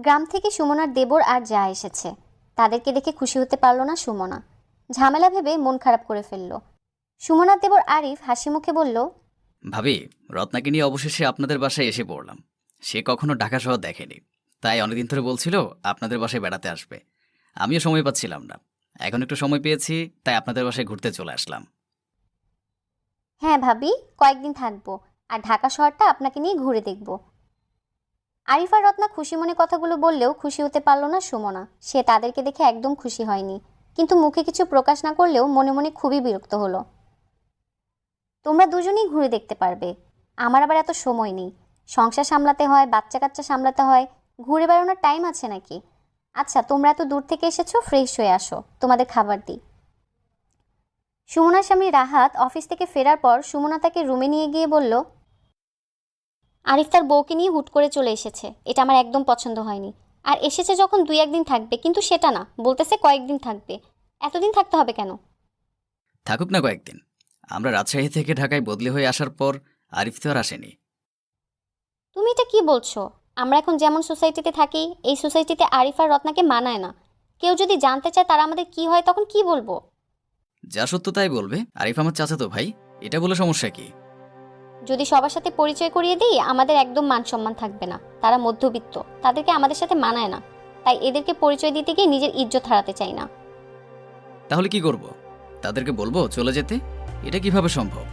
গ্রাম থেকে সুমনার দেবর আর যা এসেছে। তাদেরকে দেখে খুশি হতে পারল না সুমনা। ঝামেলা ভেবে মন খারাপ করে ফেলল। সুমনার দেবর আরিফ হাসি মুখে বলল ভাবি রত্নাকে নিয়ে অবশেষে আপনাদের বাসায় এসে পড়লাম। সে কখনো ঢাকা শহর দেখেনি। তাই অনেকদিন ধরে বলছিল আপনাদের বাসায় বেড়াতে আসবে। আমিও সময় পাচ্ছিলাম না। এখন একটু সময় পেয়েছি তাই আপনাদের বাসায় ঘুরতে চলে আসলাম। হ্যাঁ ভাবি কয়েকদিন থাকব। আর ঢাকা শহরটা আপনাকে নিয়ে ঘুরে দেখব। আরিফা রত্না খুশি মনে কথাগুলো বললেও খুশি হতে পারল না সুমনা। সে তাদেরকে দেখে একদম খুশি হয়নি। কিন্তু মুখে কিছু প্রকাশ না করলেও মনে মনে খুবই বিরক্ত হলো। তোমরা দুজনেই ঘুরে দেখতে পারবে। আমার আবার এত সময় নেই। সংসার সামলাতে হয় বাচ্চা কাচ্চা সামলাতে হয়। ঘুরে বেড়ানোর টাইম আছে নাকি? আচ্ছা তোমরা এত দূর থেকে এসেছ ফ্রেশ হয়ে আসো। তোমাদের খাবার দিই। সুমনার স্বামী রাহাত অফিস থেকে ফেরার পর সুমনা তাকে রুমে নিয়ে গিয়ে বলল আরিফ তার বউকে নিয়ে হুট করে চলে এসেছে। এটা আমার একদম পছন্দ হয়নি। আর এসেছে যখন দুই একদিন থাকবে কিন্তু সেটা না। বলতেছে কয়েকদিন থাকবে। এতদিন থাকতে হবে কেন? থাকুক না কয়েকদিন। আমরা রাজশাহী থেকে ঢাকায় বদলি হয়ে আসার পর আরিফ তো আর আসেনি। তুমি এটা কি বলছো? আমরা এখন যেমন সোসাইটিতে থাকি এই সোসাইটিতে আরিফ আর রত্নাকে মানায় না। কেউ যদি জানতে চায় তারা আমাদের কি হয় তখন কি বলব? যা সত্য তাই বলবে। আরিফ আমার চাচাতো ভাই। এটা বলে সমস্যা কি? যদি সবার সাথে পরিচয় করিয়ে দিই আমাদের একদম মান সম্মান থাকবে না। তারা মধ্যবিত্ত তাদেরকে আমাদের সাথে মানায় না। তাই এদেরকে পরিচয় দিতে গিয়ে নিজের ইজ্জত হারাতে চাই না। তাহলে কি করব? তাদেরকে বলব চলে যেতে? এটা কীভাবে সম্ভব?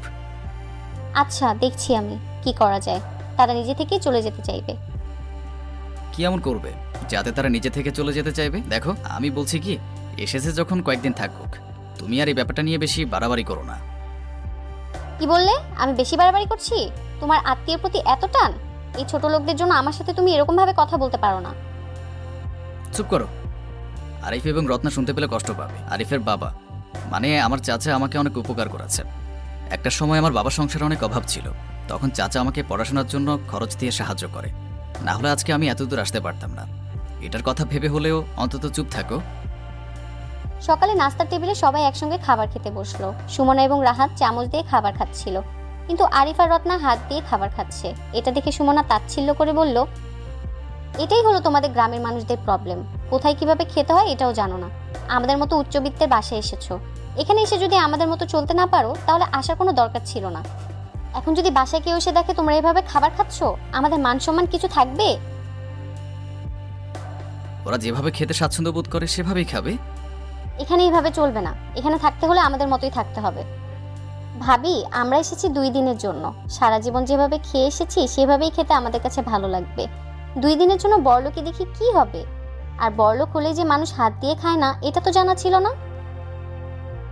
আচ্ছা দেখছি আমি কি করা যায়। তারা নিজে থেকেই চলে যেতে চাইবে। কি এমন করবে? যাতে তারা নিজে থেকে চলে যেতে চাইবে? দেখো আমি বলছি কি এসেছে যখন কয়েকদিন থাকুক। তুমি আর এই ব্যাপারটা নিয়ে বেশি বাড়াবাড়ি করো না। কি বললে? আমি বেশি বাড়াবাড়ি করছি? তোমার আত্মীয়ের প্রতি এত টান? এই ছোট লোকদের জন্য আমার সাথে তুমি এরকম ভাবে কথা বলতে পারো না। চুপ করো। আরিফ এবং রত্না শুনতে পেলে কষ্ট পাবে। আরিফের বাবা মানে আমার চাচা আমাকে অনেক উপকার করেছে একটা সময় আমার বাবার সংসারে অনেক অভাব ছিল। তখন চাচা আমাকে পড়াশোনার জন্য খরচ দিয়ে সাহায্য করে। না হলে আজকে আমি এতদূর আসতে পারতাম না। এটার কথা ভেবে হলেও অন্তত চুপ থাকো। সকালে নাস্তার টেবিলে সবাই একসঙ্গে খাবার খেতে বসল। সুমনা এবং রাহাত চামচ দিয়ে খাবার খাচ্ছিল। কিন্তু আরিফা রত্না হাত দিয়ে খাবার খাচ্ছে। এটা দেখে সুমনা তাচ্ছিল্য করে বলল, এটাই হলো তোমাদের গ্রামের মানুষদের প্রবলেম কোথায় কীভাবে খেতে হয় এটাও জানো না। আমাদের মতো উচ্চবিত্তের বাসায় এসেছ। এখানে এসে যদি আমাদের মতো চলতে না পারো, তাহলে আসার কোনো দরকার ছিল না। এখন যদি বাসায় কেউ এসে দেখে তোমরা এভাবে খাবার খাচ্ছ, আমাদের মান সম্মান কিছু থাকবে? ওরা যেভাবে খেতে স্বাচ্ছন্দ্য বোধ করে, সেভাবেই খাবে। এখানে এইভাবে চলবে না। এখানে থাকতে হলে আমাদের মতোই থাকতে হবে। ভাবি, আমরা এসেছি দুই দিনের জন্য। সারা জীবন যেভাবে খেয়ে এসেছি, সেভাবেই খেতে আমাদের কাছে ভালো লাগবে। দুই দিনের জন্য বড়লোকে দেখি কি হবে? আর বড়লোক হলে যে মানুষ হাত দিয়ে খায় না, এটা তো জানা ছিল না।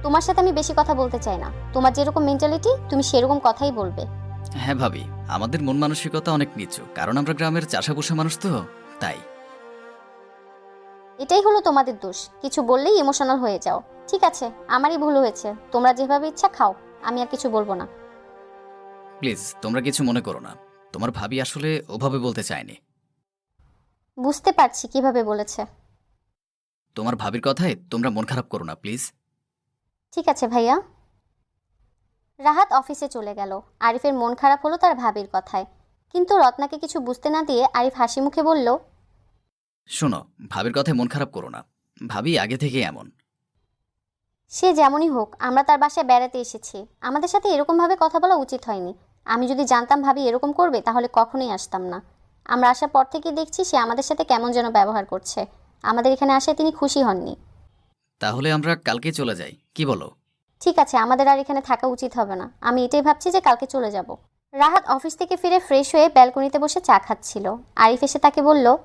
তোমার সাথে আমি বেশি কথা বলতে চাই না। তোমার যেরকম মেন্টালিটি তুমি সেরকম কথাই বলবে। হ্যাঁ ভাবি, আমাদের মন মানসিকতা অনেক নিচু। কারণ আমরা গ্রামের চাষাবুষা মানুষ তো, তাই। এটাই হলো তোমাদের দোষ। কিছু বললেই ইমোশনাল হয়ে যাও। ঠিক আছে আমারই ভুল হয়েছে। তোমরা যেভাবে ইচ্ছা খাও আমি আর কিছু বলব না। প্লিজ তোমরা কিছু মনে করো না। তোমার ভাবি আসলে ওভাবে বলতে চায়নি। বুঝতে পারছি কীভাবে বলেছে। তোমার ভাবির কথায় তোমরা মন খারাপ করো না প্লিজ। ঠিক আছে ভাইয়া। রাহাত অফিসে চলে গেল। আরিফের মন খারাপ হলো তার ভাবির কথায়। কিন্তু রত্নাকে কিছু বুঝতে না দিয়ে আরিফ হাসি মুখে বলল শোনো ভাবির কথায় মন খারাপ করো না। ভাবি আগে থেকে এমন। সে যেমনই হোক আমরা তার বাসায় বেড়াতে এসেছি। আমাদের সাথে এরকমভাবে কথা বলা উচিত হয়নি। আমি যদি জানতাম ভাবি এরকম করবে তাহলে কখনোই আসতাম না। আমরা আসার পর থেকে দেখছি সে আমাদের সাথে কেমন যেন ব্যবহার করছে। আমাদের এখানে আসায় তিনি খুশি হননি। তাহলে আমরা কালকে চলে যাই। কি বলো? ঠিক আছে আমাদের আর এখানে থাকা উচিত হবে না। আমি এটাই ভাবছি যে কালকে চলে যাব। রাহাত অফিস থেকে ফিরে ফ্রেশ হয়ে ব্যালকনিতে বসে চা খাচ্ছিল। আরিফ এসে তাকে বলল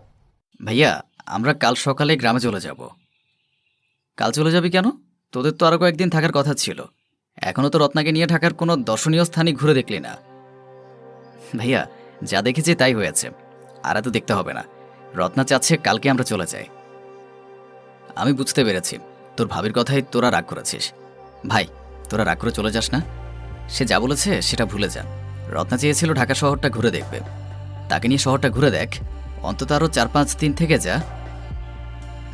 ভাইয়া, আমরা কাল সকালে গ্রামে চলে যাব। কাল চলে যাবি কেন? তোদের তো আরও কয়েকদিন থাকার কথা ছিল। এখনও তো রত্নাকে নিয়ে ঢাকার কোনো দর্শনীয় স্থানই ঘুরে দেখলি না। ভাইয়া, যা দেখেছি তাই হয়েছে। আর এত দেখতে হবে না। রত্না চাচ্ছে কালকে আমরা চলে যাই। আমি বুঝতে পেরেছি। তোর ভাবির কথাই তোরা রাগ করেছিস। ভাই, তোরা রাগ করে চলে যাস না? সে যা বলেছে সেটা ভুলে যা। রত্না চেয়েছিল ঢাকা শহরটা ঘুরে দেখবে। তাকে নিয়ে শহরটা ঘুরে দেখ। অন্তত আরও চার পাঁচ দিন থেকে যা।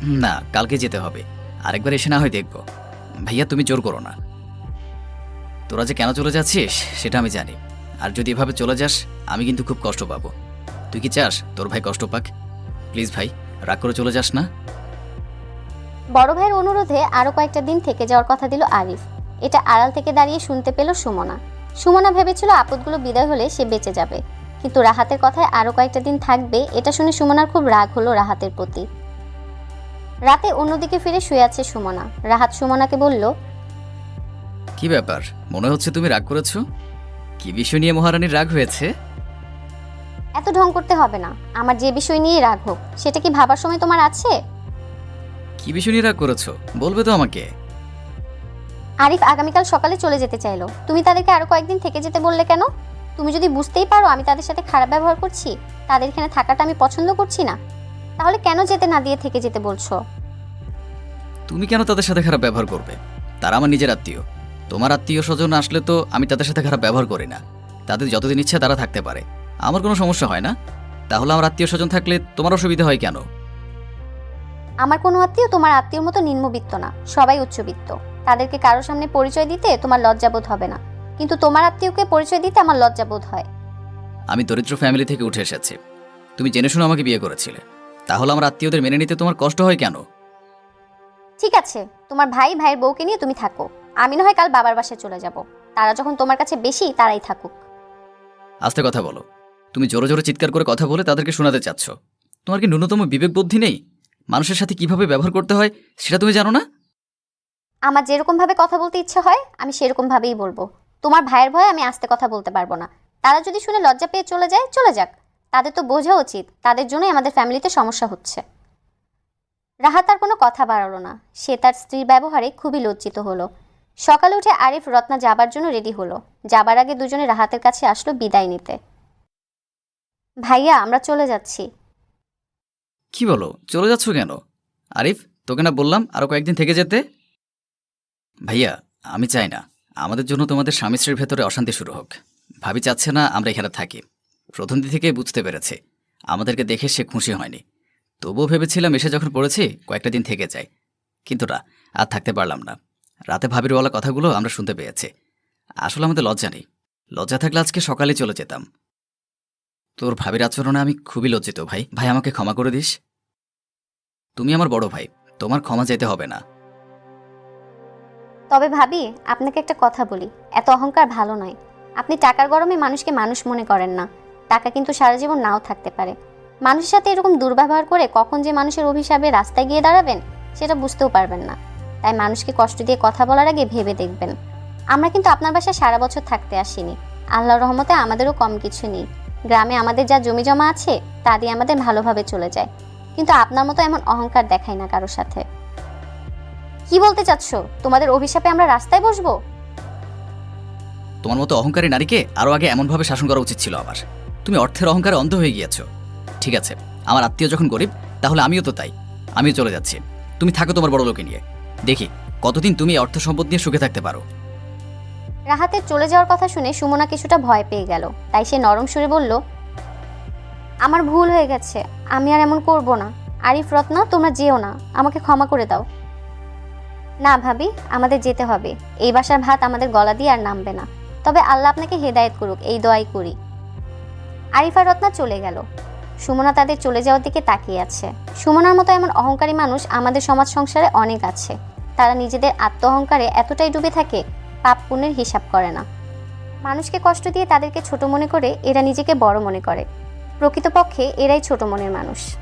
না, কালকে যেতে হবে। আরেকবার এসে না হয় দেখব। ভাইয়া, তুমি জোর করো না। তোরা যে কেন চলে যাচ্ছিস, সেটা আমি জানি। আর যদি এভাবে চলে যাস, আমি কিন্তু খুব কষ্ট পাবো। তুই কি চাস? তোর ভাই কষ্ট পাক। প্লিজ ভাই, রাগ করে চলে যাস না। বড় ভাইয়ের অনুরোধে আরও কয়েকটা দিন থেকে যাওয়ার কথা দিল আরিফ। এটা আড়াল থেকে দাঁড়িয়ে শুনতে পেল সুমনা। সুমনা ভেবেছিল আপদগুলো বিদায় হলে সে বেঁচে যাবে। কিন্তু রাহাতের কথায় আরও কয়েকটা দিন থাকবে এটা শুনে সুমনার খুব রাগ হলো রাহাতের প্রতি। রাতে অন্যদিকে ফিরে শুয়ে আছে সুমনা। রাহাত সুমনাকে বলল কি ব্যাপার? মনে হচ্ছে তুমি রাগ করেছ? কি বিষয় নিয়ে মহারানীর রাগ হয়েছে? এত ঢং করতে হবে না। আমার যে বিষয় নিয়ে রাগ হোক সেটা কি ভাবার সময় তোমার আছে? কি বিষয় নিয়ে রাগ করেছ? বলবে তো আমাকে। আরিফ আগামীকাল সকালে চলে যেতে চাইলো। তুমি তাদেরকে আরও কয়েকদিন থেকে যেতে বললে কেন? তুমি যদি বুঝতেই পারো আমি তাদের সাথে খারাপ ব্যবহার করছি তাদের এখানে থাকাটা আমি পছন্দ করছি না তাহলে কেন যেতে না দিয়ে থেকে যেতে বলছো? তুমি কেন তাদের সাথে খারাপ ব্যবহার করবে? তারা আমার নিজের আত্মীয়। তোমার আত্মীয় স্বজন আসলে তো আমি তাদের সাথে খারাপ ব্যবহার করি না। তাদের যতদিন ইচ্ছা তারা থাকতে পারে। আমার কোনো সমস্যা হয় না? তাহলে আমার আত্মীয় স্বজন থাকলে তোমার অসুবিধা হয় কেন? আমার কোনো আত্মীয় তোমার আত্মীয়র মতো নিম্নবিত্ত না সবাই উচ্চবিত্ত। তাদেরকে কারোর সামনে পরিচয় দিতে তোমার লজ্জাবোধ হবে না। কিন্তু তোমার আত্মীয়কে পরিচয় দিতে আমার লজ্জা বোধ হয়। আমি দরিদ্র ফ্যামিলি থেকে উঠে এসেছি। তুমি জেনে শুনে আমাকে বিয়ে করেছিলে। তাহলে আমার আত্মীয়দের মেনে নিতে তোমার কষ্ট হয় কেন? ঠিক আছে তোমার ভাই ভাইয়ের বউকে নিয়ে তুমি থাকো। আমি না হয় কাল বাবার বাসায় চলে যাব। তারা যখন তোমার কাছে বেশি তারাই থাকুক। আস্তে কথা বলো। তুমি জোরে জোরে চিৎকার করে কথা বলে তাদেরকে শোনাতে চাচ্ছ। তোমার কি ন্যূনতম বিবেক বুদ্ধি নেই? মানুষের সাথে কীভাবে ব্যবহার করতে হয় সেটা তুমি জানো না? আমার যেরকম ভাবে কথা বলতে ইচ্ছে হয় আমি সেরকম ভাবেই বলব। তোমার ভাইয়ের ভয়ে আমি আস্তে কথা বলতে পারব না। তারা যদি শুনে লজ্জা পেয়ে চলে যায়, চলে যাক। তাদের তো বোঝা উচিত, তাদের জন্যই আমাদের ফ্যামিলিতে সমস্যা হচ্ছে। রাহাত আর কোনো কথা বাড়ালো না। সে তার স্ত্রীর ব্যবহারে খুবই লজ্জিত হলো। সকালে উঠে আরিফ, রত্না যাবার জন্য রেডি হলো। যাবার আগে দুজনে রাহাতের কাছে আসলো বিদায় নিতে। ভাইয়া, আমরা চলে যাচ্ছি। কি বলো? চলে যাচ্ছ কেন? আরিফ, তোকে না বললাম আরও কয়েকদিন থেকে যেতে? ভাইয়া, আমি চাই না। আমাদের জন্য তোমাদের স্বামী স্ত্রীর ভেতরে অশান্তি শুরু হোক। ভাবি চাচ্ছে না আমরা এখানে থাকি। প্রথম দিন থেকেই বুঝতে পেরেছে। আমাদেরকে দেখে সে খুশি হয়নি। তবুও ভেবেছিলাম এসে যখন পড়েছি, কয়েকটা দিন থেকে যাই কিন্তু না, আর থাকতে পারলাম না। রাতে ভাবির বলা কথাগুলো আমরা শুনতে পেয়েছি। আসলে আমাদের লজ্জা নেই। লজ্জা থাকলে আজকে সকালে চলে যেতাম। তোর ভাবির আচরণে আমি খুবই লজ্জিত ভাই। ভাই, আমাকে ক্ষমা করে দিস। তুমি আমার বড় ভাই। তোমার ক্ষমা যেতে হবে না। তবে ভাবি, আপনাকে একটা কথা বলি। এত অহংকার ভালো নয়। আপনি টাকার গরমে মানুষকে মানুষ মনে করেন না। টাকা কিন্তু সারা জীবন নাও থাকতে পারে। মানুষের সাথে এরকম দুর্ব্যবহার করে কখন যে মানুষের অভিশাপে রাস্তায় গিয়ে দাঁড়াবেন, সেটা বুঝতেও পারবেন না। তাই মানুষকে কষ্ট দিয়ে কথা বলার আগে ভেবে দেখবেন। আমরা কিন্তু আপনার বাসায় সারা বছর থাকতে আসিনি। আল্লাহর রহমতে আমাদেরও কম কিছু নেই। গ্রামে আমাদের যা জমি জমা আছে, তা দিয়ে আমাদের ভালোভাবে চলে যায়। কিন্তু আপনার মতো এমন অহংকার দেখায় না কারোর সাথে। কি বলতে চাচ্ছ? তোমাদের অভিশাপে আমরা রাস্তায় বসবো? তোমার মতো অহংকারী নারীকে আরও আগে এমনভাবে শাসন করা উচিত ছিল আমার। তুমি অর্থের অহংকারে অন্ধ হয়ে গিয়েছো। ঠিক আছে আমার আত্মীয় যখন গরিব তাহলে আমিও তো তাই। আমিও চলে যাচ্ছি। তুমি থাকো তোমার বড় লোকে নিয়ে। দেখি কতদিন তুমি অর্থ সম্পদ নিয়ে সুখে থাকতে পারো? রাহাতের চলে যাওয়ার কথা শুনে সুমনা কিছুটা ভয় পেয়ে গেল। তাই সে নরম সুরে বলল আমার ভুল হয়ে গেছে। আমি আর এমন করব না। আরিফ রত্না তোমরা যেও না। আমাকে ক্ষমা করে দাও। না ভাবি, আমাদের যেতে হবে। এই বাসার ভাত আমাদের গলা দিয়ে আর নামবে না। তবে আল্লাহ আপনাকে হেদায়েত করুক, এই দোয়াই করি। আরিফা রত্না চলে গেল। সুমনা তাদের চলে যাওয়ার দিকে তাকিয়ে আছে। সুমনার মতো এমন অহংকারী মানুষ আমাদের সমাজ সংসারে অনেক আছে। তারা নিজেদের আত্ম অহংকারে এতটাই ডুবে থাকে, পাপ পুণ্যের হিসাব করে না। মানুষকে কষ্ট দিয়ে তাদেরকে ছোট মনে করে, এরা নিজেকে বড় মনে করে। প্রকৃতপক্ষে এরাই ছোট মনের মানুষ।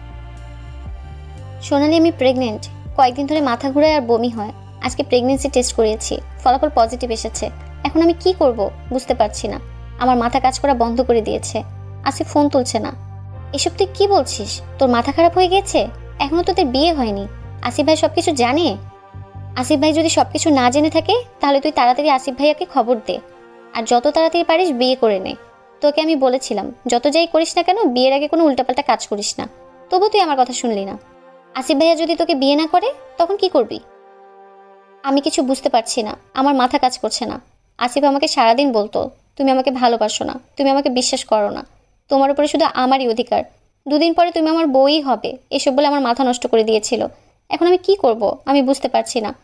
সোনালি আমি প্রেগনেন্ট কয়েকদিন ধরে মাথা ঘুরায় আর বমি হয়। আজকে প্রেগনেন্সি টেস্ট করিয়েছি। ফলাফল পজিটিভ এসেছে। এখন আমি কি করব বুঝতে পারছি না। আমার মাথা কাজ করা বন্ধ করে দিয়েছে। আসিফ ফোন তুলছে না। এসব তুই কি বলছিস? তোর মাথা খারাপ হয়ে গেছে এখনও তোদের বিয়ে হয়নি। আসিফ ভাই সব কিছু জানে? আসিফ ভাই যদি সব কিছু না জেনে থাকে, তাহলে তুই তাড়াতাড়ি আসিফ ভাইয়াকে খবর দে। আর যত তাড়াতাড়ি পারিস বিয়ে করে নে। তোকে আমি বলেছিলাম, যত যাই করিস না কেন, বিয়ের আগে কোনো উল্টাপাল্টা কাজ করিস না। তবু তুই আমার কথা শুনলি না। আসিফ ভাইয়া যদি তোকে বিয়ে না করে, তখন কি করবি? আমি কিছু বুঝতে পারছি না। আমার মাথা কাজ করছে না। আসিফ আমাকে সারাদিন বলতো, তুমি আমাকে ভালোবাসো না। তুমি আমাকে বিশ্বাস করো না। তোমার উপরে শুধু আমারই অধিকার। দুদিন পরে তুমি আমার বউই হবে। এসব বলে আমার মাথা নষ্ট করে দিয়েছিল। এখন আমি কি করব? আমি বুঝতে পারছি না।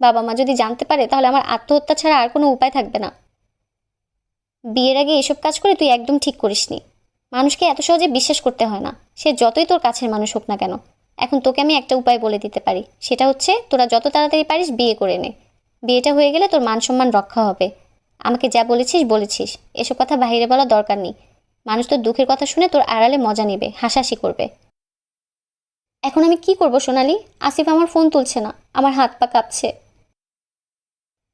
বাবা মা যদি জানতে পারে, তাহলে আমার আত্মহত্যা ছাড়া আর কোনো উপায় থাকবে না। বিয়ের আগে এসব কাজ করে তুই একদম ঠিক করিসনি। মানুষকে এত সহজে বিশ্বাস করতে হয় না। সে যতই তোর কাছের মানুষ হোক না কেন। এখন তোকে আমি একটা উপায় বলে দিতে পারি। সেটা হচ্ছে, তোরা যত তাড়াতাড়ি পারিস বিয়ে করে নে। বিয়েটা হয়ে গেলে তোর মান সম্মান রক্ষা হবে। আমাকে যা বলেছিস বলেছিস। এসব কথা বাইরে বলা দরকার নেই। মানুষ তোর দুঃখের কথা শুনে তোর আড়ালে মজা নেবে, হাসাহাসি করবে। এখন আমি কি করব সোনালি? আসিফ আমার ফোন তুলছে না। আমার হাত পা কাঁপছে।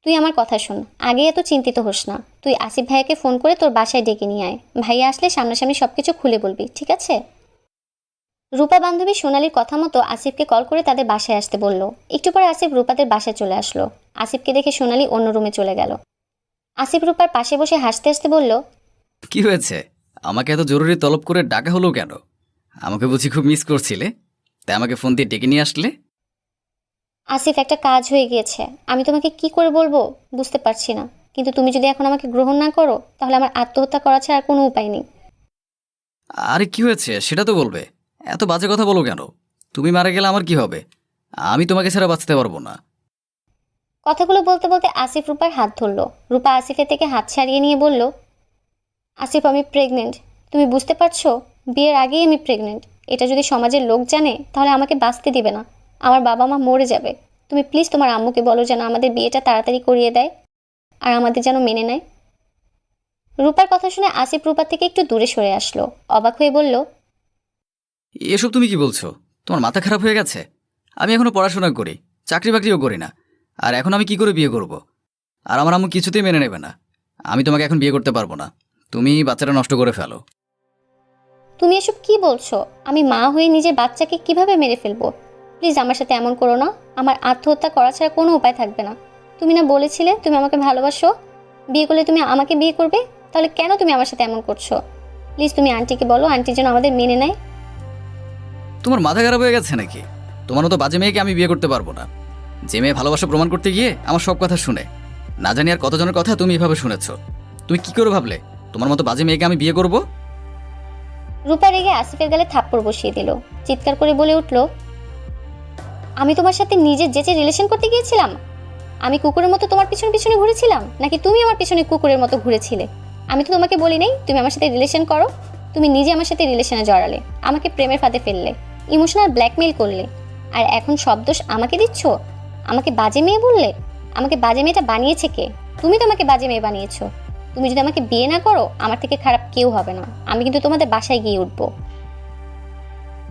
তুই আমার কথা শোন। আগে এত চিন্তিত হোস না। তুই আসিফ ভাইয়াকে ফোন করে তোর বাসায় ডেকে নিয়ে আয়। ভাইয়া আসলে সামনাসামনি সব কিছু খুলে বলবি, ঠিক আছে? রূপা বান্ধবী সোনালির কথা মতো আসিফকে কল করে তাদের বাসায় আসতে বলল। একটু পরে আসিফ রূপাদের বাসায় চলে আসলো। আসিফকে দেখে সোনালি অন্য রুমে চলে গেল। আসিফ রূপার পাশে বসে হাসতে হাসতে বলল কি হয়েছে? আমাকে এত জরুরি তলব করে ডাকা হলো কেন? আমাকে বুঝি খুব মিস করছিলে। তাই আমাকে ফোন দিয়ে ডেকে নিয়ে আসলে? আসিফ একটা কাজ হয়ে গিয়েছে। আমি তোমাকে কি করে বলব? বুঝতে পারছি না। কিন্তু তুমি যদি এখন আমাকে গ্রহণ না করো তাহলে আমার আত্মহত্যা করা ছাড়া আর কোনো উপায় নেই। আরে কি হয়েছে? সেটা তো বলবে। এত বাজে কথা বলো কেন? তুমি মারা গেলে আমার কি হবে? আমি তোমাকে ছাড়া বাঁচতে পারব না। কথাগুলো বলতে বলতে আসিফ রূপার হাত ধরলো। রূপা আসিফের থেকে হাত ছাড়িয়ে নিয়ে বলল, আসিফ, আমি প্রেগনেন্ট তুমি বুঝতে পারছ? বিয়ের আগেই আমি প্রেগনেন্ট এটা যদি সমাজের লোক জানে, তাহলে আমাকে বাঁচতে দিবে না। আমার বাবা মা মরে যাবে। তুমি প্লিজ তোমার আম্মুকে বলো যেন আমাদের বিয়েটা তাড়াতাড়ি করিয়ে দেয় আর আমাদের যেন মেনে নেয়। রূপার কথা শুনে আসিফ রূপার থেকে একটু দূরে সরে আসলো। অবাক হয়ে বলল এসব তুমি কি বলছো? তোমার মাথা খারাপ হয়ে গেছে? আমি এখনও পড়াশোনা করি চাকরি বাকরিও করি না। আর এখন আমি কি করে বিয়ে করব? আর আমার আম্মু কিছুতেই মেনে নেবে না। আমি তোমাকে এখন বিয়ে করতে পারব না। তুমি বাচ্চাটা নষ্ট করে ফেলো। তুমি এসব কি বলছো? আমি মা হয়ে নিজের বাচ্চাকে কীভাবে মেরে ফেলব? প্লিজ আমার সাথে এমন করো না। আমার আত্মহত্যা করা ছাড়া কোনো উপায় থাকবে না। তুমি না বলেছিলে তুমি আমাকে ভালোবাসো। বিয়ে করলে তুমি আমাকে বিয়ে করবে? তাহলে কেন তুমি আমার সাথে এমন করছ? প্লিজ তুমি আন্টিকে বলো, আন্টি যেন আমাদের মেনে নেয়। তোমার মাথা খারাপ হয়ে গেছে নাকি? তোমার মতো বাজে মেয়েকে আমি বিয়ে করতে পারব না। যে মেয়ে ভালোবাসা প্রমাণ করতে গিয়ে আমার সব কথা শুনে। না জানি আর কতজনের কথা তুমি এভাবে শুনেছ। তুমি কি করে ভাবলে? তোমার মতো বাজে মেয়েকে আমি বিয়ে করব? রূপা রেগে আসিফের গালে থাপ্পড় বসিয়ে দিল। চিৎকার করে বলে উঠল, আমি তোমার সাথে নিজের যেচে রিলেশন করতে গিয়েছিলাম? আমি কুকুরের মতো তোমার পিছনে পিছনে ঘুরেছিলাম? নাকি তুমি আমার পিছনে কুকুরের মতো ঘুরেছিলে? আমি তো তোমাকে বলি নাই তুমি আমার সাথে রিলেশন করো। তুমি নিজে আমার সাথে রিলেশনে জড়ালে। আমাকে প্রেমের ফাঁদে ফেললে। ইমোশনাল ব্ল্যাকমেল করলে। আর এখন সব দোষ আমাকে দিচ্ছ? আমাকে বাজে মেয়ে বললে? আমাকে বাজে মেয়েটা বানিয়েছে কে? তুমি তো আমাকে বাজে মেয়ে বানিয়েছো। তুমি যদি আমাকে বিয়ে না করো, আমার থেকে খারাপ কেউ হবে না। আমি কিন্তু তোমাদের বাসায় গিয়ে উঠবো।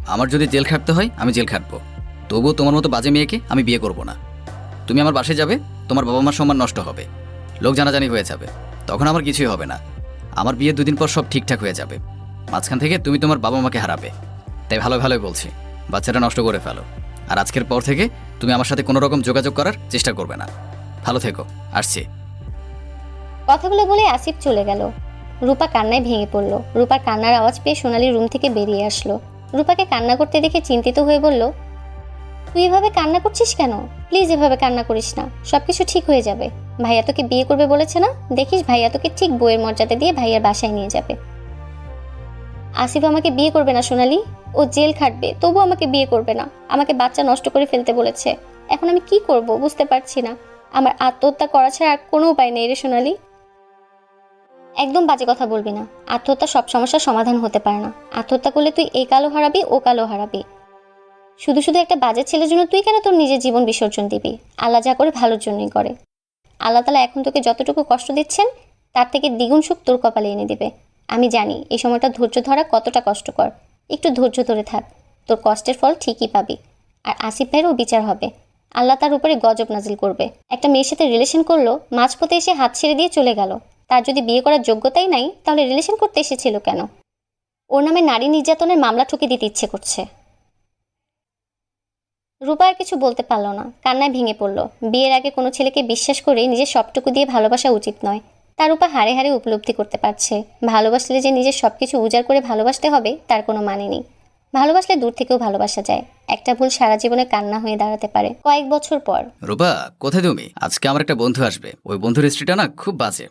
আমার যদি জেল খাটতে হয়, আমি জেল খাটবো। তবুও তোমার মতো বাজে মেয়েকে আমি বিয়ে করব না। তুমি আমার বাসায় যাবে, তোমার বাবা মার সম্মান নষ্ট হবে। লোক জানাজানি হয়ে যাবে। তখন আমার কিছুই হবে না। আমার বিয়ে দুদিন পর সব ঠিকঠাক হয়ে যাবে। মাঝখান থেকে তুমি তোমার বাবা মাকে হারাবে। তাই ভালো ভালোই বলছি। বাচ্চাটা নষ্ট করে ফেলো। আর আজকের পর থেকে তুমি আমার সাথে কোনো রকম যোগাযোগ করার চেষ্টা করবে না। ভালো থেকো। আসছি। কথাগুলো বলে আসিফ চলে গেল। রূপা কান্নায় ভেঙে পড়ল। রূপার কান্নার আওয়াজ পেয়ে সোনালি রুম থেকে বেরিয়ে আসলো। রূপাকে কান্না করতে দেখে চিন্তিত হয়ে বলল, তুই এভাবে কান্না করছিস কেন? প্লিজ এভাবে কান্না করিস না। সব কিছু ঠিক হয়ে যাবে। ভাইয়া তোকে বিয়ে করবে বলেছে না? দেখিস ভাইয়া তোকে ঠিক বইয়ের মর্যাদা দিয়ে ভাইয়ার বাসায় নিয়ে যাবে। আসিফ আমাকে বিয়ে করবে না, সোনালি? ও জেল খাটবে, তবু আমাকে বিয়ে করবে না। আমাকে বাচ্চা নষ্ট করে ফেলতে বলেছে। এখন আমি কি করব বুঝতে পারছি না। আমার আত্মহত্যা করা ছাড়া আর কোনো উপায় নেই রে সোনালি। একদম বাজে কথা বলবি না। আত্মহত্যা সব সমস্যার সমাধান হতে পারে না। আত্মহত্যা করলে তুই এই কালো হারাবি, ও কালো হারাবি। শুধু শুধু একটা বাজে ছেলের জন্য তুই কেন তোর নিজের জীবন বিসর্জন দিবি? আল্লাহ যা করে ভালোর জন্যই করে। আল্লাহ তালা এখন তোকে যতটুকু কষ্ট দিচ্ছেন, তার থেকে দ্বিগুণ সুখ তোর কপালে এনে দিবে। আমি জানি এই সময়টা ধৈর্য ধরা কতটা কষ্টকর। একটু ধৈর্য ধরে থাক। তোর কষ্টের ফল ঠিকই পাবি। আর আসিফ ভাইয়েরও বিচার হবে। আল্লাহ তার উপরে গজব নাজিল করবে। একটা মেয়ের সাথে রিলেশন করল, মাঝপথে এসে হাত ছেড়ে দিয়ে চলে গেল। তার যদি বিয়ে করার যোগ্যতাই নাই, তাহলে রিলেশন করতে এসেছিল কেন? ওর নামে নারী নির্যাতনের মামলা ঠুকে দিতে ইচ্ছে করছে। রূপা আর কিছু বলতে পারল না। কান্নায় ভেঙে পড়ল। বিয়ের আগে কোনো ছেলেকে বিশ্বাস করে নিজের সবটুকু দিয়ে ভালোবাসা উচিত নয়। তার রূপা হারে হারে উপলব্ধি করতে পারছে। ভালোবাসলে যে নিজের সব কিছু উজাড় করে ভালোবাসতে হবে, তার কোনো মানে নেই। ভালোবাসলে দূর থেকেও ভালোবাসা যায়। একটা ভুল সারা জীবনে কান্না হয়ে দাঁড়াতে পারে। কয়েক বছর পর। রূপা, কোথায় তুমি? আজকে আমার একটা বন্ধু আসবে। ওই বন্ধুর স্ত্রীটা না খুব বাজে।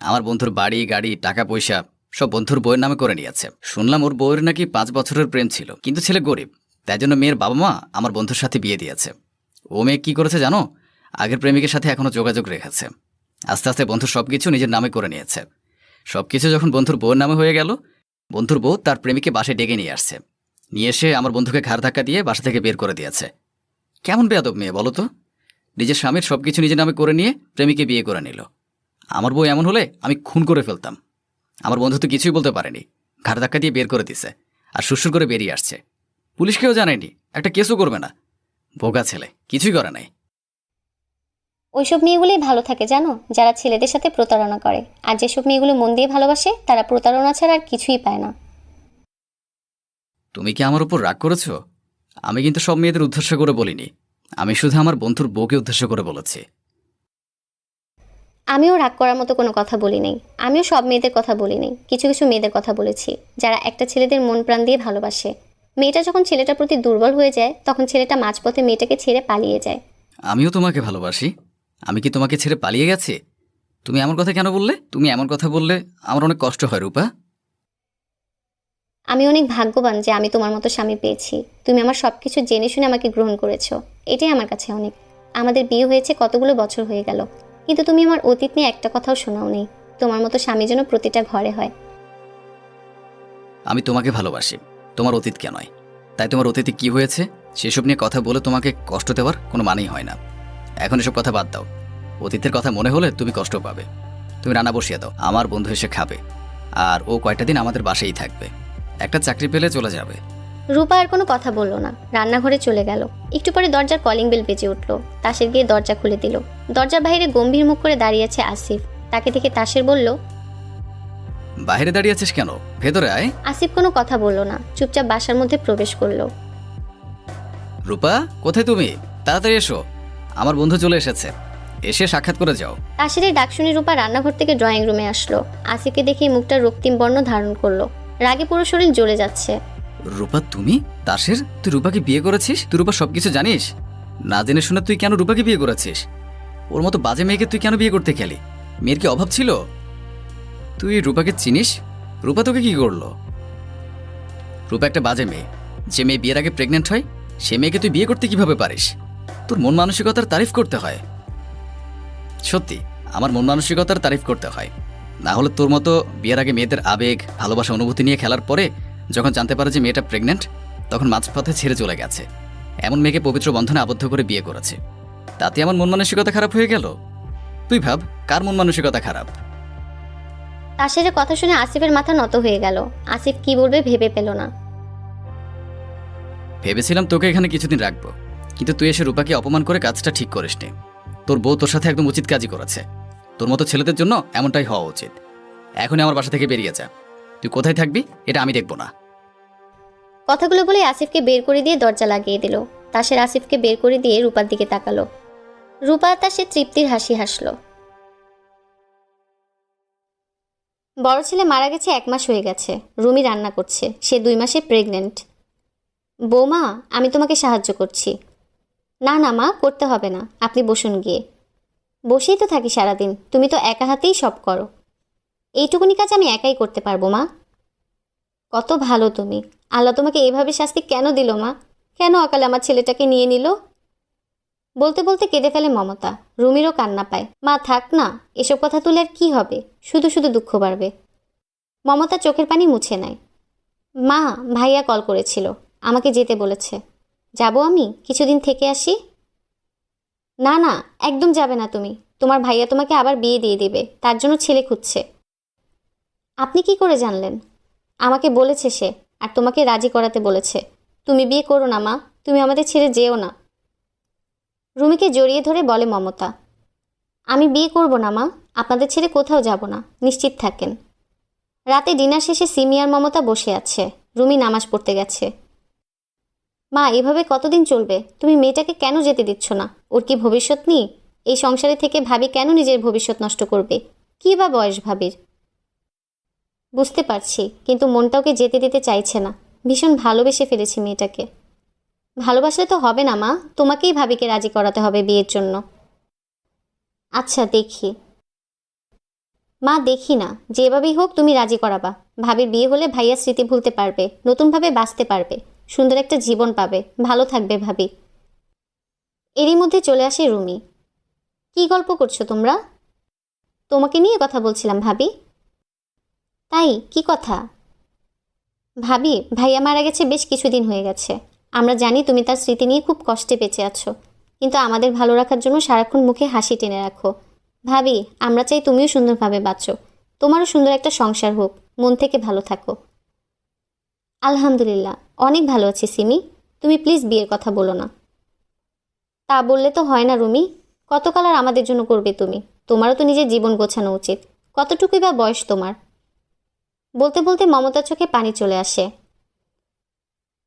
আমার বন্ধুর বাড়ি, গাড়ি, টাকা, পয়সা সব বন্ধুর বইয়ের নামে করে নিয়েছে। শুনলাম ওর বউয়ের নাকি পাঁচ বছরের প্রেম ছিল, কিন্তু ছেলে গরিব। তাই জন্য মেয়ের বাবা মা আমার বন্ধুর সাথে বিয়ে দিয়েছে। ও মেয়ে কি করেছে জানো? আগের প্রেমিকের সাথে এখনও যোগাযোগ রেখেছে। আস্তে আস্তে বন্ধুর সব কিছু নিজের নামে করে নিয়েছে। সব কিছু যখন বন্ধুর বউয়ের নামে হয়ে গেল, বন্ধুর বউ তার প্রেমিকে বাসায় ডেকে নিয়ে আসছে। নিয়ে এসে আমার বন্ধুকে ঘাড় ধাক্কা দিয়ে বাসা থেকে বের করে দিয়েছে। কেমন বেয়াদব মেয়ে বলো তো? নিজের স্বামীর সব কিছু নিজের নামে করে নিয়ে প্রেমিকে বিয়ে করে নিল। আমার বউ এমন হলে আমি খুন করে ফেলতাম। আমার বন্ধু তো কিছুই বলতে পারেনি। ঘাড় ধাক্কা দিয়ে বের করে দিছে আর সুসুর করে বেরিয়ে আসছে। পুলিশকেও জানায়নি, একটা কেসও করবে না। বোকা ছেলে, কিছুই করে নাই। ওইসব মেয়েগুলোই ভালো থাকে জানো? যারা ছেলেদের সাথে প্রতারণা করে। আর যেসব মেয়েগুলো মন দিয়ে ভালোবাসে তারা প্রতারণা ছাড়া আর কিছুই পায় না। তুমি কি আমার উপর রাগ করেছ? আমি কিন্তু সব মেয়েদের উদ্দেশ্য করে বলিনি। আমি শুধু আমার বন্ধুর বউকে উদ্দেশ্য করে বলেছি। আমিও রাগ করার মতো কোনো কথা বলি নাই। আমিও সব মেয়েদের কথা বলি নাই। কিছু কিছু মেয়েদের কথা বলেছি যারা একটা ছেলেদের মন প্রাণ দিয়ে ভালোবাসে। মেয়েটা যখন ছেলেটার প্রতি দুর্বল হয়ে যায় তখন ছেলেটা মাঝপথে মেয়েটাকে ছেড়ে পালিয়ে যায়। আমিও তোমাকে ভালোবাসি। আমি কি তোমাকে ছেড়ে পালিয়ে গেছি? তুমি এমন কথা কেন বললে? তুমি এমন কথা বললে আমার অনেক কষ্ট হয় রূপা। আমি অনেক ভাগ্যবান যে আমি তোমার মতো স্বামী পেয়েছি। তুমি আমার সব কিছু জেনে শুনে আমাকে গ্রহণ করেছ। এটাই আমার কাছে অনেক। আমাদের বিয়ে হয়েছে কতগুলো বছর হয়ে গেল। কিন্তু তুমি আমার অতীত নিয়ে একটা কথাও শোনাও নেই তোমার মতো স্বামী যেন প্রতিটা ঘরে হয়। আমি তোমাকে ভালোবাসি। তোমার অতীতকে নয় তাই তোমার অতীতে কি হয়েছে? সেসব নিয়ে কথা বলে তোমাকে কষ্ট দেওয়ার কোনো মানেই হয় না। এখন এসব কথা বাদ দাও। অতীতের কথা মনে হলে তুমি কষ্ট পাবে। তুমি রান্না বসিয়ে দাও আমার বন্ধু এসে খাবে। আর ও কয়টা দিন আমাদের বাসায় থাকবে। একটা চাকরি পেলে চলে যাবে। রূপা আর কোনো কথা বলল না। রান্নাঘরে চলে গেল। একটু পরে দরজার কলিং বেল বেজে উঠল। তাসের গিয়ে দরজা খুলে দিল। দরজার বাইরে গম্ভীর মুখ করে দাঁড়িয়ে আছে আসিফ। তাকে দেখে তাসের বলল বাইরে দাঁড়িয়ে আছিস কেন? ভেতরে আয়। আসিফ কোনো কথা বলল না। চুপচাপ বাসার মধ্যে প্রবেশ করল। রূপা কোথায় তুমি? তাড়াতাড়ি এসো। আমার বন্ধু চলে এসেছে। এসে সাক্ষাৎ করে যাও। তাসের ডাক শুনে রূপা রান্নাঘর থেকে ড্রয়িং রুমে আসলো। আসিফকে দেখে মুখটা রক্তিম বর্ণ ধারণ করল। রাগে পুরো শরীর জ্বলে যাচ্ছে। রূপা তুমি? তাসের তুই রূপাকে বিয়ে করেছিস? তুই রূপা সবকিছু জানিস? না জেনে শুনে তুই কেন রূপাকে বিয়ে করেছিস? ওর মতো বাজে মেয়েকে তুই কেন বিয়ে করতে গেলি? মেয়ের কি অভাব ছিল? তুই রূপাকে চিনিস? রূপা তোকে কি করল? রূপা একটা বাজে মেয়ে। যে মেয়ে বিয়ের আগে প্রেগনেন্ট হয় সে মেয়েকে তুই বিয়ে করতে কীভাবে পারিস? তোর মন মানসিকতার তারিফ করতে হয়। সত্যি আমার মন মানসিকতার তারিফ করতে হয়। না হলে তোর মতো বিয়ের আগে মেয়েদের আবেগ ভালোবাসা অনুভূতি নিয়ে খেলার পরে যখন জানতে পারে যে মেয়েটা প্রেগনেন্ট তখন মাঝপথে ছেড়ে চলে গেছে। এমন মেয়েকে পবিত্র বন্ধনে আবদ্ধ করে বিয়ে করেছে। তাতে আমার মন মানসিকতা খারাপ হয়ে গেল। তুই ভাব কার মন মানসিকতা খারাপ? তাসের কথা শুনে আসিফের মাথা নত হয়ে গেল। আসিফ কি বলবে ভেবে পেল না। ভেবেছিলাম তোকে এখানে কিছুদিন রাখব। কিন্তু তুই এসে রূপাকে অপমান করে কাজটা ঠিক করিসনি। তোর বউ তোর সাথে একদম উচিত কাজই করেছে। তোর মতো ছেলেদের জন্য এমনটাই হওয়া উচিত। এখনই আমার বাসা থেকে বেরিয়ে যা। তুই কোথায় থাকবি, এটা আমি দেখব না। কথাগুলো বলে আসিফকে বের করে দিয়ে দরজা লাগিয়ে দিল। তাসের আসিফকে বের করে দিয়ে রূপার দিকে তাকালো। রূপা আর তাসের তৃপ্তির হাসি হাসলো। বড় ছেলে মারা গেছে এক মাস হয়ে গেছে। রুমি রান্না করছে। সে দুই মাসে প্রেগনেন্ট বৌমা, আমি তোমাকে সাহায্য করছি। না না, মা, করতে হবে না। আপনি বসুন গিয়ে। বসেই তো থাকি সারাদিন। তুমি তো একা হাতেই সব করো। এইটুকুনি কাজ আমি একাই করতে পারব, মা। কত ভালো তুমি। আল্লাহ তোমাকে এভাবে শাস্তি কেন দিল, মা? কেন অকালে আমার ছেলেটাকে নিয়ে নিল? বলতে বলতে কেঁদে ফেলে মমতা। রুমিরও কান্না পায়। মা, থাক না, এসব কথা তুলে আর কি হবে? শুধু শুধু দুঃখ বাড়বে। মমতা চোখের পানি মুছে নেয়। মা, ভাইয়া কল করেছিল। আমাকে যেতে বলেছে। যাব আমি? কিছুদিন থেকে আসি? না না, একদম যাবে না তুমি। তোমার ভাইয়া তোমাকে আবার বিয়ে দিয়ে দেবে। তার জন্য ছেলে খুঁজছে। আপনি কি করে জানলেন? আমাকে বলেছে সে, আর তোমাকে রাজি করাতে বলেছে। তুমি বিয়ে করো না, মা। তুমি আমাদের ছেড়ে যেও না। রুমিকে জড়িয়ে ধরে বলে মমতা, আমি বিয়ে করব না, মা। আপনাদের ছেড়ে কোথাও যাব না। নিশ্চিত থাকেন। রাতে ডিনার শেষে সিমিয়ার মমতা বসে আছে। রুমি নামাজ পড়তে গেছে। মা, এভাবে কতদিন চলবে? তুমি মেয়েটাকে কেন যেতে দিচ্ছ না? ওর কি ভবিষ্যৎ নেই? এই সংসারে থেকে ভাবি কেন নিজের ভবিষ্যৎ নষ্ট করবে? কী বা বয়স ভাবির? বুঝতে পারছি, কিন্তু মনটা ওকে যেতে দিতে চাইছে না। ভীষণ ভালোবেসে ফেলেছি মেয়েটাকে। ভালোবাসলে তো হবে না মা, তোমাকেই ভাবিকে রাজি করাতে হবে বিয়ের জন্য। আচ্ছা দেখি। মা, দেখি না, যেভাবেই হোক তুমি রাজি করাবা। ভাবির বিয়ে হলে ভাইয়া স্মৃতি ভুলতে পারবে, নতুনভাবে বাঁচতে পারবে। সুন্দর একটা জীবন পাবে। ভালো থাকবে ভাবি। এরই মধ্যে চলে আসে রুমি। কি গল্প করছ তোমরা? তোমাকে নিয়ে কথা বলছিলাম ভাবি। তাই, কি কথা? ভাবি, ভাইয়া মারা গেছে বেশ কিছুদিন হয়ে গেছে। আমরা জানি তুমি তার স্মৃতি নিয়ে খুব কষ্টে বেঁচে আছো। কিন্তু আমাদের ভালো রাখার জন্য সারাক্ষণ মুখে হাসি টেনে রাখো। ভাবি, আমরা চাই তুমিও সুন্দরভাবে বাঁচো। তোমারও সুন্দর একটা সংসার হোক। মন থেকে ভালো থাকো। আলহামদুলিল্লাহ, অনেক ভালো আছি সিমি। তুমি প্লিজ বিয়ের কথা বলো না। তা বললে তো হয় না রুমি। কতকাল আর আমাদের জন্য করবে তুমি? তোমারও তো নিজের জীবন গোছানো উচিত। কতটুকুই বা বয়স তোমার? বলতে বলতে মমতার চোখে পানি চলে আসে।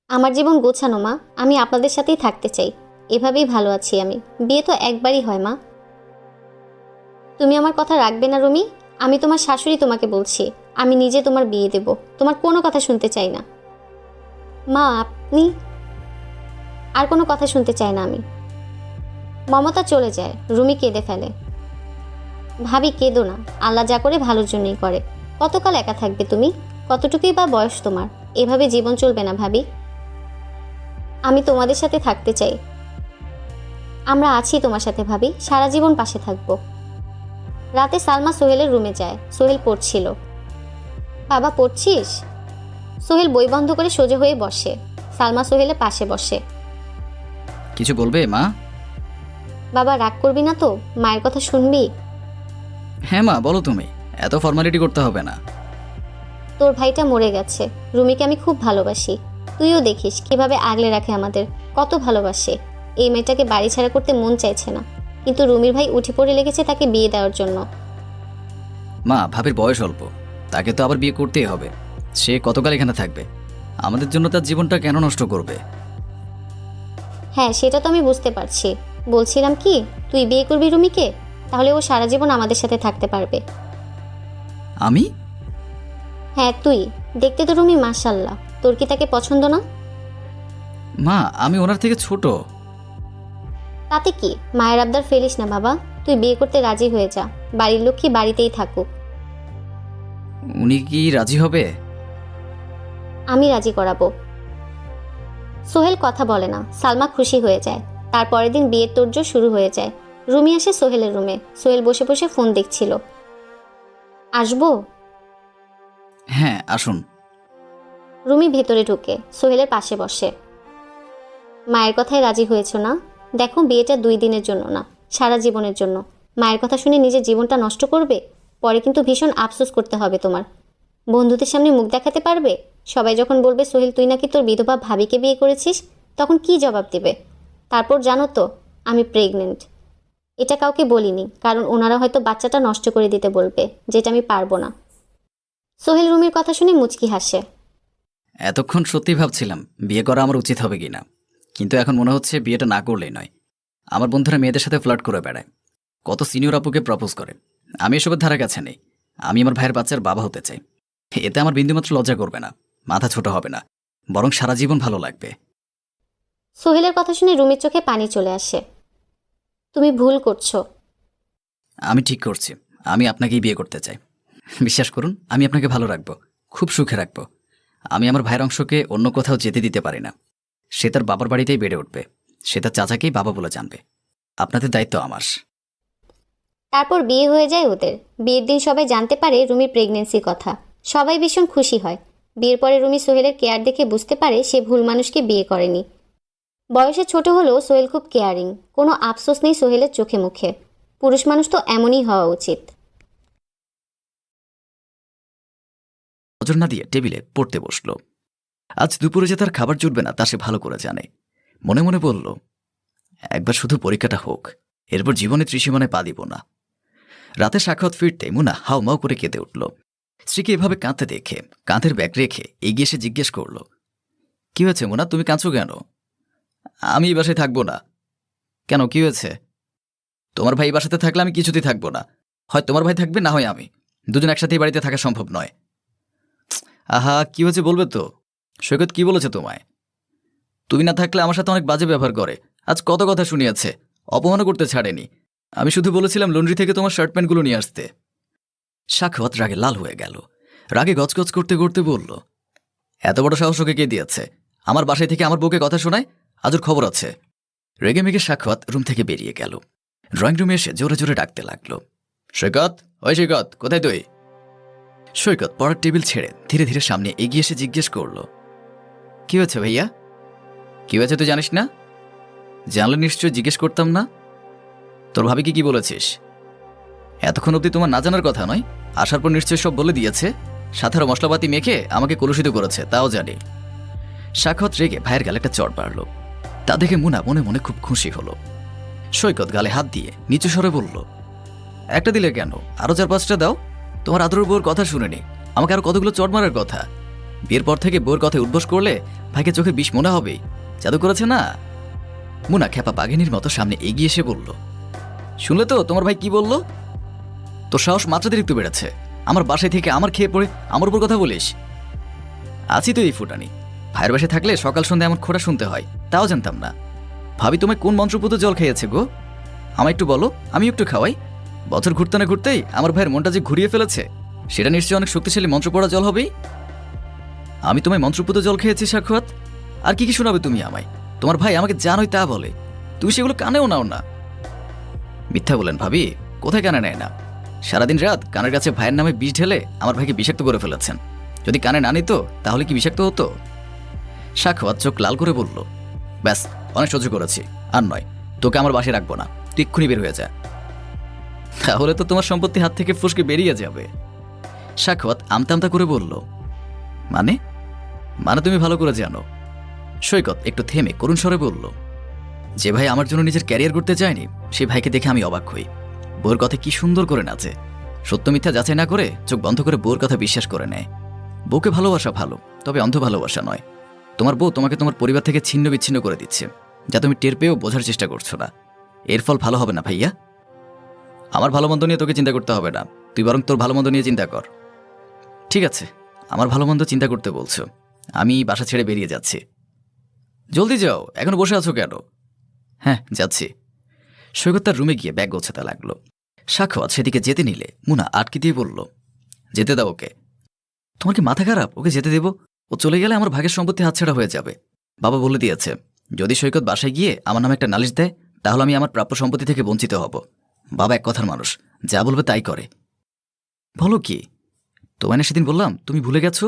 আমার জীবন গোছানো, মা। আমি আপনাদের সাথেই থাকতে চাই। এভাবেই ভালো আছি আমি। বিয়ে তো একবারই হয়, মা। তুমি আমার কথা রাখবে না, রুমি? আমি তোমার শাশুড়ি তোমাকে বলছি। আমি নিজে তোমার বিয়ে দেব। তোমার কোনো কথা শুনতে চাই না। মা, আপনি? আর কোনো কথা শুনতে চাই না আমি। মমতা চলে যায়, রুমি কেঁদে ফেলে। ভাবি, কেঁদো না, আল্লাহ যা করে ভালোর জন্যই করে। কতকাল একা থাকবে তুমি? কতটুকুই বা বয়স তোমার? এভাবে জীবন চলবে না ভাবি। আমি তোমাদের সাথে থাকতে চাই। আমরা আছি তোমার সাথে ভাবি, সারা জীবন পাশে থাকব। রাতে সালমা সোহেলের রুমে যায়, সোহেল পড়ছিল। বাবা, পড়ছিস? সোহেল বই বন্ধ করে সোজা হয়ে বসে। সালমা সোহেলের পাশে বসে। কিছু বলবে মা? বাবা রাগ করবি না তো? মায়ের কথা শুনবি? হ্যাঁ মা বলো তুমি। এত ফর্মালিটি করতে হবে না। তোর ভাইটা মরে গেছে। রুমিকে আমি খুব ভালোবাসি। তুইও দেখিস কীভাবে আগলে রাখে আমাদের। কত ভালোবাসে। এই মেয়েটাকে বাড়ি ছাড়া করতে মন চাইছে না। কিন্তু রুমির ভাই উঠে পড়ে লেগেছে তাকে বিয়ে দেওয়ার জন্য। মা ভাবির বয়স অল্প। তাকে তো আবার বিয়ে করতেই হবে। সে কতকাল এখানে থাকবে? আমাদের জন্য তার জীবনটা কেন নষ্ট করবে? হ্যাঁ সেটা তো আমি বুঝতে পারছি। বলছিলাম কি তুই বিয়ে করবি রুমিকে? তাহলে ও সারা জীবন আমাদের সাথে থাকতে পারবে। আমি? হ্যাঁ তুই। দেখতে তো রুমি মাশাল্লাহ তোর কি তাকে পছন্দ না? মা আমি ওনার থেকে ছোট। তাতে কি? মায়ের আবদার ফেলিস না বাবা। তুই বিয়ে করতে রাজি হয়ে যা। বাড়ির লক্ষ্মী বাড়িতেই থাকুক। উনি কি রাজি হবে? আমি রাজি করাবো। সোহেল কথা বলে না। সালমা খুশি হয়ে যায়। তারপরের দিন বিয়ের তোড়জোড় শুরু হয়ে যায়। রুমি আসে সোহেলের রুমে। সোহেল বসে বসে ফোন দেখছিল। আসব? হ্যাঁ আসুন। রুমি ভেতরে ঢুকে সোহেলের পাশে বসে। মায়ের কথায় রাজি হয়েছ না? দেখো বিয়েটা দুই দিনের জন্য না সারা জীবনের জন্য। মায়ের কথা শুনে নিজের জীবনটা নষ্ট করবে? পরে কিন্তু ভীষণ আফসোস করতে হবে তোমার। বন্ধুদের সামনে মুখ দেখাতে পারবে? সবাই যখন বলবে, সোহেল, তুই নাকি তোর বিধবা ভাবিকে বিয়ে করেছিস? তখন কি জবাব দেবে? তারপর জানো তো, আমি প্রেগনেন্ট এটা কাউকে বলিনি, কারণ ওনারা হয়তো বাচ্চাটা নষ্ট করে দিতে বলবে, যেটা আমি পারব না। সোহেল রুমির কথা শুনে মুচকি হাসে। এতক্ষণ সত্যি ভাবছিলাম, বিয়ে করা আমার উচিত হবে কিনা। কিন্তু এখন মনে হচ্ছে বিয়েটা না করলেই নয়। আমার বন্ধুরা মেয়েদের সাথে ফ্লার্ট করে বেড়ায়। কত সিনিয়র আপুকে প্রপোজ করে। আমি এসবের ধারা কাছে নেই। আমি আমার ভাইয়ের বাচ্চার বাবা হতে চাই। এতে আমার বিন্দুমাত্র লজ্জা করবে না। মাথা ছোট হবে না বরং সারা জীবন ভালো লাগবে। সোহেলের কথা শুনে রুমির চোখে পানি চলে আসে। তুমি ভুল করছ। আমি ঠিক করছি। আমি আপনাকেই বিয়ে করতে চাই। বিশ্বাস করুন আমি আপনাকে ভালো রাখব খুব সুখে রাখব। আমি আমার ভাইয়ের অংশকে অন্য কোথাও যেতে দিতে পারি না। সে তার বাবার বাড়িতেই বেড়ে উঠবে। সে তার চাচাকেই বাবা বলে জানবে। আপনাদের দায়িত্ব আমার। তারপর বিয়ে হয়ে যায় ওদের। বিয়ের দিন সবাই জানতে পারে রুমির প্রেগনেন্সির কথা। সবাই ভীষণ খুশি হয়। বিয়ের পরে রুমি সোহেলের কেয়ার দেখে বুঝতে পারে সে ভুল মানুষকে বিয়ে করেনি। বয়সে ছোট হলেও সোহেল খুব কেয়ারিং, কোনো আফসোস নেই সোহেলের চোখে মুখে। পুরুষ মানুষ তো এমনই হওয়া উচিত। না দিয়ে টেবিলে পড়তে বসল। আজ দুপুরে যে তার খাবার জুটবে না, তা সে ভালো করে জানে। মনে মনে বলল, একবার শুধু পরীক্ষাটা হোক, এরপর জীবনে ত্রিসীমানায় পা দিব না। রাতে সাক্ষাৎ ফিরতে মুনা হাও মাও করে কেঁদে উঠল। স্ত্রীকে এভাবে কাঁদতে দেখে, কাঁধের ব্যাগ রেখে এগিয়ে এসে জিজ্ঞেস করল, কি হয়েছে মোনা? তুমি কাঁদছো কেন? আমি এই বাসায় থাকব না। কেন? কি হয়েছে? তোমার ভাই বাসাতে থাকলে আমি কিছুতেই থাকব না। হয় তোমার ভাই থাকবে, না হয় আমি। দুজন একসাথে এই বাড়িতে থাকা সম্ভব নয়। আহা, কি হয়েছে বলবে তো? সৈকত কি বলেছে তোমায়? তুমি না থাকলে আমার সাথে অনেক বাজে ব্যবহার করে। আজ কত কথা শুনিয়েছে। অপমানও করতে ছাড়েনি। আমি শুধু বলেছিলাম লন্ড্রি থেকে তোমার শার্ট প্যান্টগুলো নিয়ে আসতে। সাক্ষাৎ রাগে লাল হয়ে গেল। রাগে গজগজ করতে করতে বলল, এত বড় সাহস ওকে কে দিয়েছে? আমার বাসায় থেকে আমার বউকে কথা শোনায়? আজুর খবর আছে। রেগে মেগে সাক্ষাৎ রুম থেকে বেরিয়ে গেল। ড্রয়িং রুমে এসে জোরে জোরে ডাকতে লাগল, সৈকত, ওই সৈকত, কোথায় তুই? সৈকত পড়ার টেবিল ছেড়ে ধীরে ধীরে সামনে এগিয়ে এসে জিজ্ঞেস করল, কি হয়েছে ভাইয়া? কি হয়েছে তুই জানিস না? জানলে নিশ্চয় জিজ্ঞেস করতাম না? তোর ভাবি কি কি বলেছিস? এতক্ষণ অবধি তোমার না জানার কথা নয়। আসার পর নিশ্চয় সব বলে দিয়েছে। আরও মশলাপাতি মেখে আমাকে কলুষিত করেছে, তাও জানি। সাক্ষত রেগে ভাইয়ের গালে একটা চড় পারল তা দেখে মুনা মনে মনে খুব খুশি হলো। সৈকত গালে হাত দিয়ে নিচু স্বরে বলল, একটা দিলে কেন? আরও চার পাঁচটা দাও। তোমার আদরের বউর কথা শুনেনি। আমাকে আরও কতগুলো চট মারার কথা। বিয়ের পর থেকে বউর কথায় উদ্বোস করলে ভাইকে চোখে বিষ মনে হবেই। জাদু করেছে না? মুনা খেপা বাঘিনীর মতো সামনে এগিয়ে এসে বলল, শুনলে তো? তোমার ভাই কি বলল? তোর সাহস মাত্রাতিরিক্ত বেড়েছে। আমার বাসায় থেকে আমার খেয়ে পড়ে আমার উপর কথা বলিস? আছি তো এই ফুটানি। ভাইয়ের বাসায় থাকলে সকাল সন্ধ্যা আমার খোটা শুনতে হয়, তাও জানতাম না। ভাবি তোমায় কোন মন্ত্রপুত জল খেয়েছে গো? আমায় একটু বলো আমি একটু খাওয়াই। বছর ঘুরতে না ঘুরতেই আমার ভাইয়ের মনটা যে ঘুরিয়ে ফেলেছে, সেটা নিশ্চয়ই অনেক শক্তিশালী মন্ত্র পড়া জল হবেই। আমি তোমায় মন্ত্রপুত জল খেয়েছি, সাক্ষাৎ। আর কি কি শোনাবে তুমি আমায়? তোমার ভাই আমাকে জানোই তা বলে। তুমি সেগুলো কানেও নাও না। মিথ্যা বলেন ভাবি, কোথায় কানে নেয় না? সারাদিন রাত কানের কাছে ভাইয়ের নামে বিষ ঢেলে আমার ভাইকে বিষাক্ত করে ফেলেছেন। যদি কানে না নিত, তাহলে কি বিষাক্ত হতো? সাক্ষাৎ চোখ লাল করে বলল, ব্যাস, অনেক সহ্য করেছি, আর নয়, তোকে আমার বাসায় রাখব না, তুই এক্ষুনি বের হয়ে যা। তাহলে তো তোমার সম্পত্তি হাত থেকে ফুসকে বেরিয়ে যাবে। সাক্ষাৎ আমতা আমতা করে বলল মানে? মানে তুমি ভালো করে জানো। সৈকত একটু থেমে করুণ স্বরে বলল, যে ভাই আমার জন্য নিজের ক্যারিয়ার করতে চায়নি, সে ভাইকে দেখে আমি অবাক হই। বউর কথা কি সুন্দর করে নাচে। সত্য মিথ্যা যাচাই না করে চোখ বন্ধ করে বউর কথা বিশ্বাস করে নেয়। বউকে ভালোবাসা ভালো, তবে অন্ধ ভালোবাসা নয়। তোমার বউ তোমাকে তোমার পরিবার থেকে ছিন্ন বিচ্ছিন্ন করে দিচ্ছে, যা তুমি টের পেয়েও বোঝার চেষ্টা করছ না। এর ফল ভালো হবে না, ভাইয়া। আমার ভালো মন্দ নিয়ে তোকে চিন্তা করতে হবে না। তুই বরং তোর ভালো মন্দ নিয়ে চিন্তা কর। ঠিক আছে, আমার ভালো মন্দ চিন্তা করতে বলছো। আমি বাসা ছেড়ে বেরিয়ে যাচ্ছি। জলদি যাও, এখন বসে আছো কেন? হ্যাঁ যাচ্ছি। সৈকত তার রুমে গিয়ে ব্যাগ গোছাতে লাগল। সাক্ষাৎ সেদিকে যেতে নিলে মুনা আটকে দিয়ে বলল, যেতে দাও ওকে। তোমার কি মাথা খারাপ? ওকে যেতে দেব? ও চলে গেলে আমার ভাগের সম্পত্তি হাতছাড়া হয়ে যাবে। বাবা বলে দিয়েছে, যদি সৈকত বাসায় গিয়ে আমার নামে একটা নালিশ দেয়, তাহলে আমি আমার প্রাপ্য সম্পত্তি থেকে বঞ্চিত হব। বাবা এক কথার মানুষ, যা বলবে তাই করে। বলো কি? তোমায় না সেদিন বললাম, তুমি ভুলে গেছো?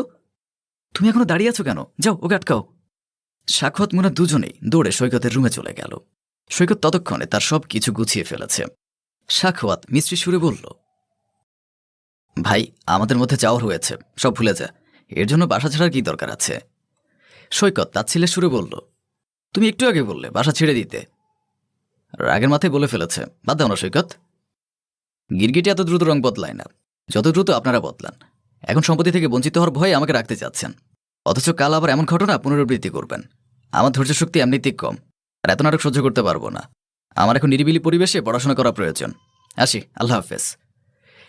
তুমি এখনও দাঁড়িয়ে আছো কেন? যাও, ওকে আটকাও। সাক্ষাৎ মুনা দুজনেই দৌড়ে সৈকতের রুমে চলে গেল। সৈকত ততক্ষণে তার সব কিছু গুছিয়ে ফেলেছে। সাক্ষাৎ মিস্ত্রি সুরে বলল, ভাই, আমাদের মধ্যে যাওয়ার হয়েছে, সব ভুলে যা। এর জন্য বাসা ছাড়ার কি দরকার আছে? সৈকত তার তাচ্ছিলে সুরে বলল, তুমি একটু আগে বললে বাসা ছেড়ে দিতে। রাগের মাথায় বলে ফেলেছে, বাদ দাও না সৈকত। গিরগিটি এত দ্রুত রং বদলায় না, যত দ্রুত আপনারা বদলান। এখন সম্পত্তি থেকে বঞ্চিত হওয়ার ভয়ে আমাকে রাখতে চাচ্ছেন অথচ কাল আবার এমন ঘটনা পুনরাবৃত্তি করবেন। আমার ধৈর্য শক্তি এমনিতেই কম। আর এত নাটক সহ্য করতে পারব না। আমার এখন নিরিবিলি পরিবেশে পড়াশোনা করা প্রয়োজন। আসি, আল্লাহ হাফেজ।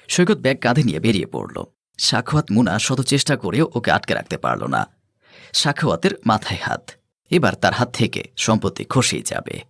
সৈকত ব্যাগ কাঁধে নিয়ে বেরিয়ে পড়ল। সাক্ষাৎ মুনা শত চেষ্টা করেও ওকে আটকে রাখতে পারল না। সাক্ষাতের মাথায় হাত। এবার তার হাত থেকে সম্পত্তি খসেই যাবে।